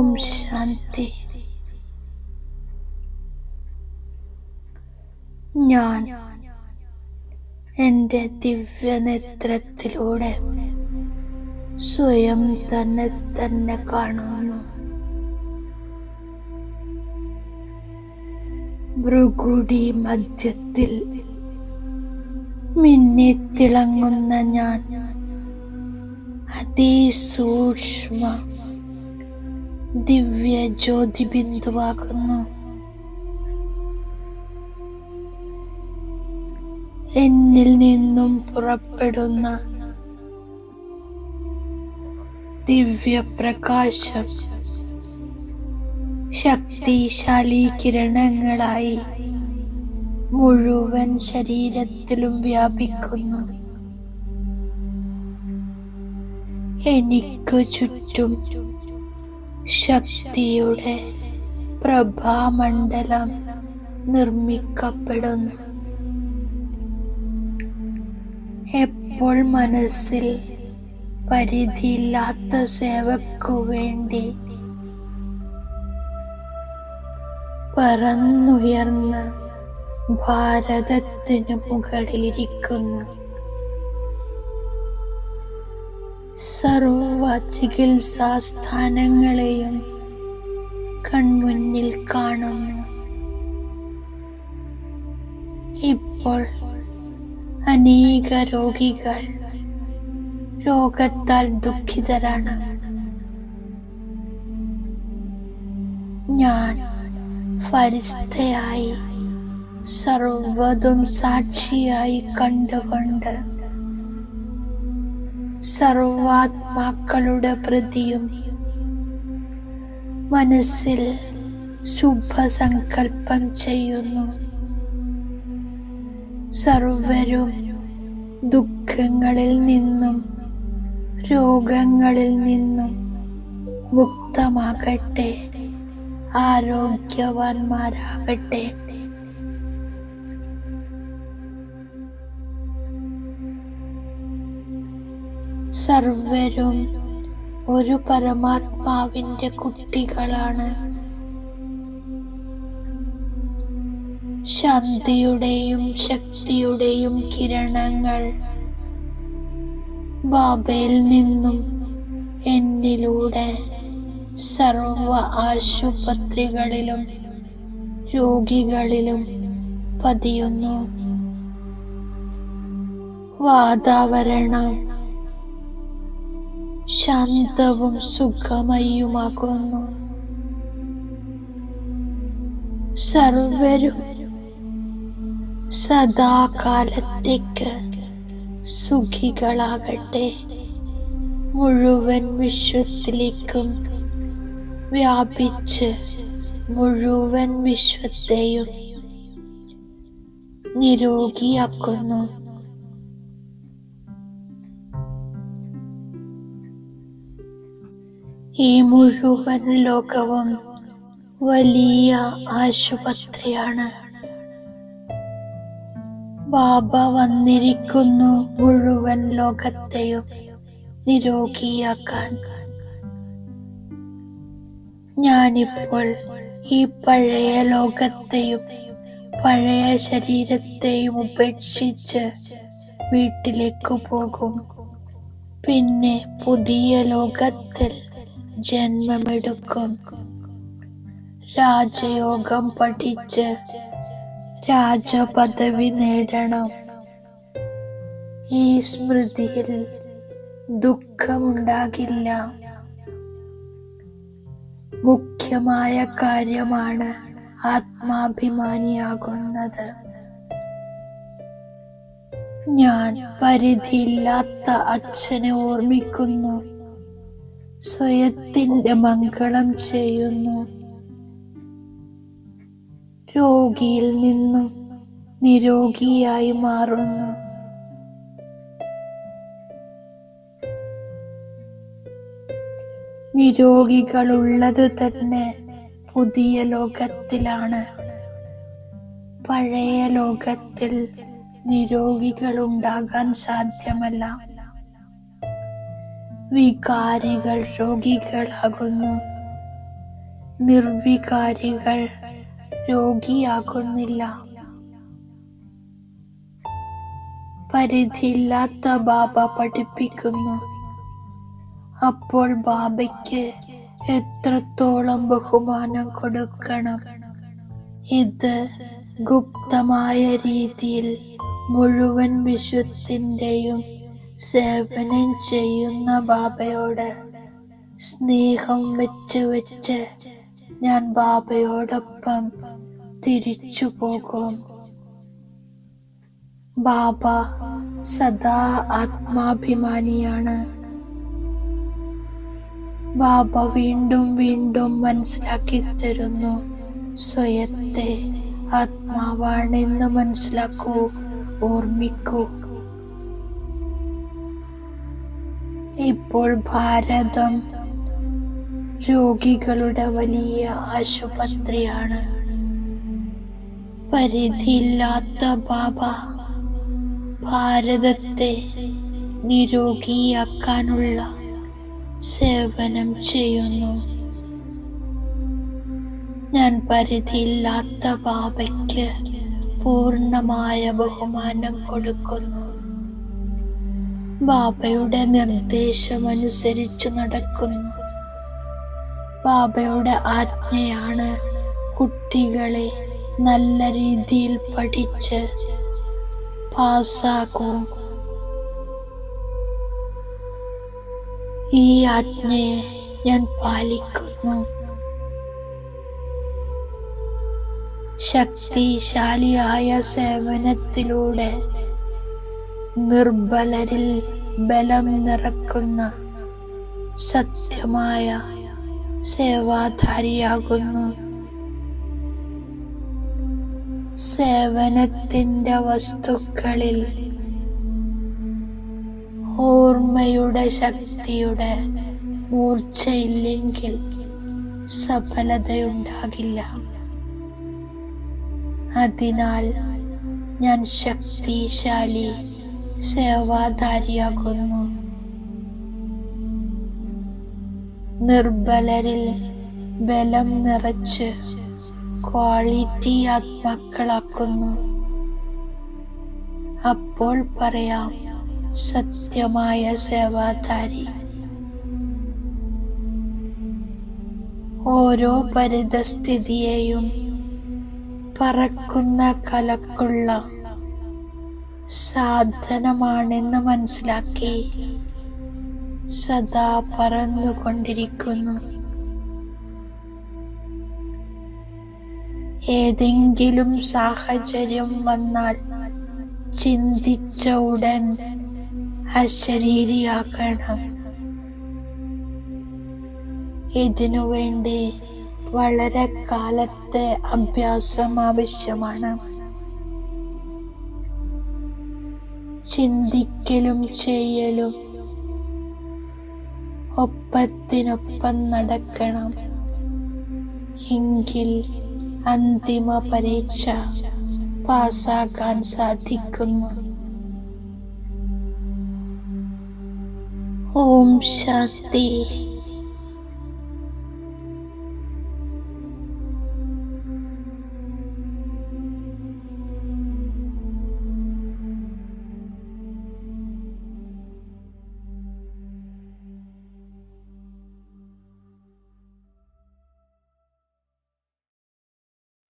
ഓം ശാന്തി. ഞാൻ എന്റെ ദിവ്യനേത്രത്തിലൂടെ സ്വയം തന്നെ തന്നെ കാണുന്നു. ഭൃഗുടി മധ്യത്തിൽ മിന്നിത്തിളങ്ങുന്ന ഞാൻ അതിസൂക്ഷ്മ ദിവ്യ ജ്യോതി ബിന്ദുവാകുന്നു. എന്നിൽ നിന്നും പുറപ്പെടുന്ന ദിവ്യപ്രകാശം ശക്തിശാലി കിരണങ്ങളായി മുഴുവൻ ശരീരത്തിലും വ്യാപിക്കുന്നു. എനിക്ക് ചുറ്റും ശക്തിയുടെ പ്രഭാമണ്ഡലം നിർമ്മിക്കപ്പെടുന്നു. എപ്പോൾ മനസ്സിൽ പരിധിയില്ലാത്ത സേവക്കു വേണ്ടി പറന്നുയർന്ന ഭാരതത്തിനു മുകളിലിരിക്കുന്നു. സർവ ചികിത്സാ സ്ഥാനങ്ങളെയും കൺമുന്നിൽ കാണുന്നു. ഇപ്പോൾ അനേക രോഗികൾ രോഗത്താൽ ദുഃഖിതരാണ്. ഞാൻ ഫരിസ്ഥയായി സർവതും സാക്ഷിയായി കണ്ടുകൊണ്ട് സർവാത്മാക്കളുടെ പ്രതിയും മനസ്സിൽ ശുഭസങ്കൽപ്പം ചെയ്യുന്നു. സർവരും ദുഃഖങ്ങളിൽ നിന്നും രോഗങ്ങളിൽ നിന്നും മുക്തമാകട്ടെ ആരോഗ്യവാന്മാരാകട്ടെ. സർവരും ഒരു പരമാത്മാവിന്റെ കുട്ടികളാണ്. ശാന്തിയുടെയും ശക്തിയുടെയും കിരണങ്ങൾ ബാബയിൽ നിന്നും എന്നിലൂടെ സർവ ആശുപത്രികളിലും രോഗികളിലും പതിയുന്നു. വാതാവരണം ശാന്തവും സുഖമയുമാകുന്നു സർവരും സദാകാലത്തേക്ക് സുഖികളാകട്ടെ. മുഴുവൻ വിശ്വത്തിലേക്കും വ്യാപിച്ച് മുഴുവൻ വിശ്വത്തെയും നിരോഗിയാക്കുന്നു. ഈ മുഴുവൻ ലോകവും വലിയ ആശുപത്രിയാണ്. ബാബ വന്നിരിക്കുന്നു മുഴുവൻ ലോകത്തെയും നിരോഗിയാക്കാൻ. ഞാനിപ്പോൾ ഈ പഴയ ലോകത്തെയും പഴയ ശരീരത്തെയും ഉപേക്ഷിച്ച് വീട്ടിലേക്ക് പോകും. പിന്നെ പുതിയ ലോകത്തിൽ ജന്മമെടുക്കും. രാജയോഗം പഠിച്ച് രാജപദവി നേടണം. ഈ സ്മൃതിയിൽ ദുഃഖമുണ്ടാകില്ല. മുഖ്യമായ കാര്യമാണ് ആത്മാഭിമാനിയാകുന്നത്. ഞാൻ പരിധിയില്ലാത്ത അച്ഛനെ ഓർമ്മിക്കുന്നു. സ്വയത്തിന്റെ മംഗളം ചെയ്യുന്നു. രോഗിയിൽ നിന്നും നിരോഗിയായി മാറുന്നു. നിരോഗികളുള്ളത് തന്നെ പുതിയ ലോകത്തിലാണ്. പഴയ ലോകത്തിൽ നിരോഗികൾ ഉണ്ടാകാൻ സാധ്യമല്ല. വികാരികൾ രോഗികളാകുന്നു. നിർവികാരികൾ രോഗിയാകുന്നില്ല. പരിധിയില്ലാത്ത ബാബ പഠിപ്പിക്കുന്നു. അപ്പോൾ ബാബയ്ക്ക് എത്രത്തോളം ബഹുമാനം കൊടുക്കണം? ഇത് ഗുപ്തമായ രീതിയിൽ മുഴുവൻ വിശ്വത്തിന്റെയും സേവനം ചെയ്യുന്ന ബാബയോട് സ്നേഹം വെച്ച് വെച്ച് ഞാൻ ബാബയോടൊപ്പം തിരിച്ചു പോകും. ബാബ സദാ ആത്മാഭിമാനിയാണ്. ബാബ വീണ്ടും വീണ്ടും മനസ്സിലാക്കി തരുന്നു. സ്വയത്തെ ആത്മാവാണെന്ന് മനസ്സിലാക്കൂ ഓർമ്മിക്കൂ. ഇപ്പോൾ ഭാരതം രോഗികളുടെ വലിയ ആശുപത്രിയാണ്. പരിധിയില്ലാത്ത ബാബ ഭാരതത്തെ നിരോഗിയാക്കാനുള്ള സേവനം ചെയ്യുന്നു. ഞാൻ പരിധിയില്ലാത്ത ബാബയ്ക്ക് പൂർണമായ ബഹുമാനം കൊടുക്കുന്നു. ബാബയുടെ നിർദ്ദേശമനുസരിച്ച് നടക്കുന്നു. ബാബയുടെ ആജ്ഞയാണ് കുട്ടികളെ നല്ല രീതിയിൽ പഠിച്ച് പാസ്സാക്കൂ. ഈ ആജ്ഞയെ ഞാൻ പാലിക്കുന്നു. ശക്തിശാലിയായ സേവനത്തിലൂടെ നിർബലരിൽ ബലം നിറക്കുന്ന സത്യമായ സേവാധാരിയാകുന്നു. സേവനത്തിന്റെ വസ്തുക്കളിൽ ഓർമ്മയുടെ ശക്തിയുടെ മൂർച്ചയില്ലെങ്കിൽ സഫലതയുണ്ടാകില്ല. അതിനാൽ ഞാൻ ശക്തിശാലി സേവാധാരിയാകുന്നു നിർബലരിൽ ബലം നിറച്ച് ക്വാളിറ്റി ആത്മാക്കളാക്കുന്നു. അപ്പോൾ പറയാം സത്യമായ സേവാധാരി ഓരോ പരിതസ്ഥിതിയെയും പറക്കുന്ന കലക്കുള്ള സാധനമാണെന്ന് മനസ്സിലാക്കി സദാ പറന്നുകൊണ്ടിരിക്കുന്നു. ഏതെങ്കിലും സാഹചര്യം വന്നാൽ ചിന്തിച്ച ഉടൻ അശരീരിയാക്കണം ഇതിനു വേണ്ടി വളരെ കാലത്തെ അഭ്യാസം ആവശ്യമാണ്. ചിന്തിക്കലും ചെയ്യലും ഒപ്പത്തിനൊപ്പം നടക്കണം. എങ്കിൽ അന്തിമ പരീക്ഷ പാസ്സാക്കാൻ സാധിക്കുന്നു. ഓം ശാന്തി.